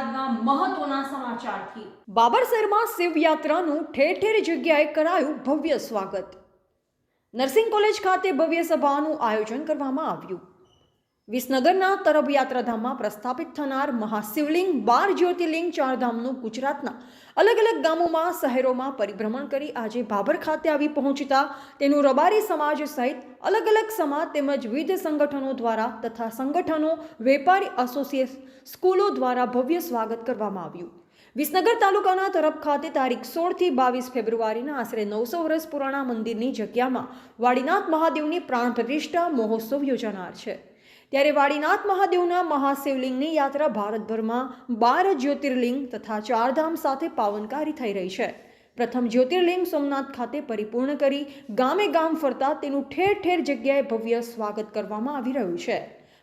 અમદાવાદના મહત્વના સમાચારથી. બાબરસરમાં શિવયાત્રાનું ઠેર ઠેર જગ્યાએ કરાયું ભવ્ય સ્વાગત. નર્સિંગ કોલેજ ખાતે ભવ્ય સભાનું આયોજન કરવામાં આવ્યું. વિસનગરના તરબ યાત્રાધામમાં પ્રસ્થાપિત થનાર મહાશિવલિંગ બાર જ્યોતિર્લિંગ ચારધામનું ગુજરાતના અલગ અલગ ગામોમાં, શહેરોમાં પરિભ્રમણ કરી આજે ભાભર ખાતે આવી પહોંચતા તેનું રબારી સમાજ સહિત અલગ અલગ સમાજ તેમજ વિવિધ સંગઠનો દ્વારા તથા સંગઠનો, વેપારી એસોસિએશન સ્કૂલો દ્વારા ભવ્ય સ્વાગત કરવામાં આવ્યું. વિસનગર તાલુકાના તરફ ખાતે તારીખ સોળથી બાવીસ ફેબ્રુઆરીના આશરે નવસો વર્ષ પુરાણા મંદિરની જગ્યામાં વાડીનાથ મહાદેવની પ્રાણ પ્રતિષ્ઠા મહોત્સવ યોજાનાર છે. ત્યારે વાડીનાથ મહાદેવના મહાશિવલિંગની યાત્રા ભારતભરમાં બાર જ્યોતિર્લિંગ તથા ચારધામ સાથે પાવનકારી થઈ રહી છે. પ્રથમ જ્યોતિર્લિંગ સોમનાથ ખાતે પરિપૂર્ણ કરી ગામે ગામ ફરતા તેનું ઠેર ઠેર જગ્યાએ ભવ્ય સ્વાગત કરવામાં આવી રહ્યું છે.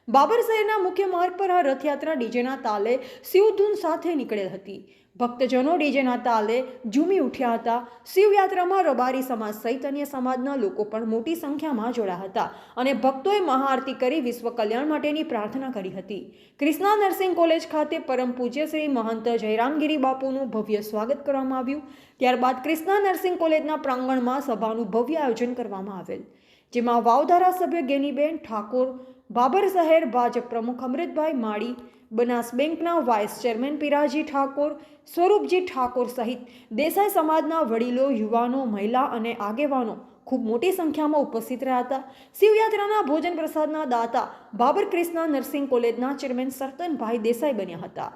બાબર શહેરના મુખ્ય માર્ગ પર આ રથયાત્રા ડીજેના તાલે શિવધૂન સાથે નીકળેલ હતી. ભક્તજનો ડીજેના તાલે ઝૂમી ઉઠ્યા હતા. શિવયાત્રામાં રબારી સમાજ સહિત અન્ય સમાજના લોકો પણ મોટી સંખ્યામાં જોડાયા હતા અને ભક્તોએ મહાઆરતી કરી વિશ્વ કલ્યાણ માટેની પ્રાર્થના કરી હતી. ક્રિષ્ના નર્સિંગ કોલેજ ખાતે પરમ પૂજ્ય શ્રી મહંત જયરામગીરી બાપુનું ભવ્ય સ્વાગત કરવામાં આવ્યું. ત્યારબાદ ક્રિષ્ના નર્સિંગ કોલેજના પ્રાંગણમાં સભાનું ભવ્ય આયોજન કરવામાં આવેલ. જેમાં વાવ ધારાસભ્ય ગેનીબેન ઠાકોર, બાબર શહેર ભાજપ પ્રમુખ અમૃતભાઈ માળી, બનાસ બેંકના વાઇસ ચેરમેન પિરાજી ઠાકોર, સ્વરૂપજી ઠાકોર સહિત દેસાઈ સમાજના વડીલો, યુવાનો, મહિલા અને આગેવાનો ખૂબ મોટી સંખ્યામાં ઉપસ્થિત રહ્યા હતા. શિવયાત્રાના ભોજન પ્રસાદના દાતા બાબર ક્રિષ્ના નર્સિંગ કોલેજના ચેરમેન સરતનભાઈ દેસાઈ બન્યા હતા,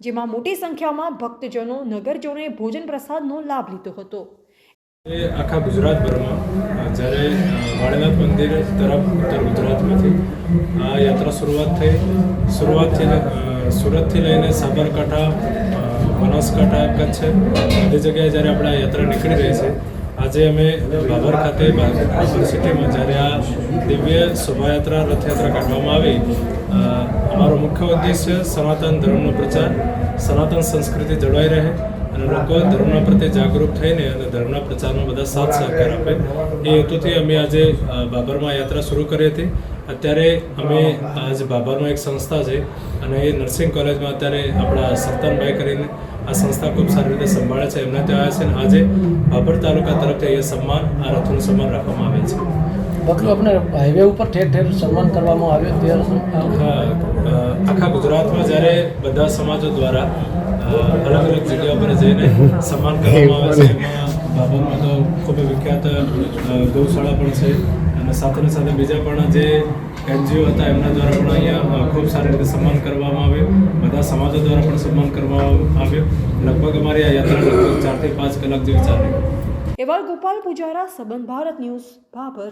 જેમાં મોટી સંખ્યામાં ભક્તજનો, નગરજનોએ ભોજન પ્રસાદનો લાભ લીધો હતો. આખા ગુજરાતભરમાં જ્યારે વાળીનાથ મંદિર તરફ ઉત્તર ગુજરાતમાંથી આ યાત્રા શરૂઆત થઈ. શરૂઆતથી સુરતથી લઈને સાબરકાંઠા બનાસકાંઠા કચ્છ બધી જગ્યાએ જ્યારે આપણે આ યાત્રા નીકળી રહી છે, આજે અમે બાબર ખાતે બાબર સિટીમાં જ્યારે આ દિવ્ય શોભાયાત્રા રથયાત્રા કાઢવામાં આવી અમારો મુખ્ય ઉદ્દેશ્ય સનાતન ધર્મનો પ્રચાર, સનાતન સંસ્કૃતિ જળવાઈ રહે. અને લોકો ધર્મના પ્રત્યે જાગૃત થઈને અને ધર્મના પ્રચારમાં બધા સાથ સહકાર આપે. એ હેતુથી અમે આજે બાબરમાં યાત્રા શરૂ કરી હતી. અત્યારે અમે આજ બાબરમાં એક સંસ્થા છે અને એ નર્સિંગ કોલેજમાં અત્યારે આપણા સરતાનભાઈ કરીને આ સંસ્થા ખૂબ સારી રીતે સંભાળે છે. એમના ત્યાં આવ્યા છે અને આજે બાબર તાલુકા તરફથી અહીંયા સન્માન આ રથનું સન્માન રાખવામાં આવે છે. બકલું આપણે હાઈવે ઉપર ઠેર ઠેર સન્માન કરવામાં આવ્યું ત્યારે આખા ગુજરાતમાં જ્યારે બધા સમાજો દ્વારા અલગ અલગ જગ્યા પર જઈને સન્માન કરવામાં આવે છે એમાં બાબરમાં તો ખૂબ વિખ્યાત ગૌશાળા પણ છે. અને સાથે સાથે બીજા પણ જે એનજીઓ હતા એમના દ્વારા પણ અહીંયા ખૂબ સારી રીતે સન્માન કરવામાં આવ્યું બધા સમાજો દ્વારા પણ સન્માન કરવામાં આવ્યું લગભગ અમારી આ યાત્રા લગભગ ચારથી પાંચ કલાક જેવી ચાલી. એવા ગોપાલ પૂજારા સંબંધ ભારત ન્યૂઝ ભાભર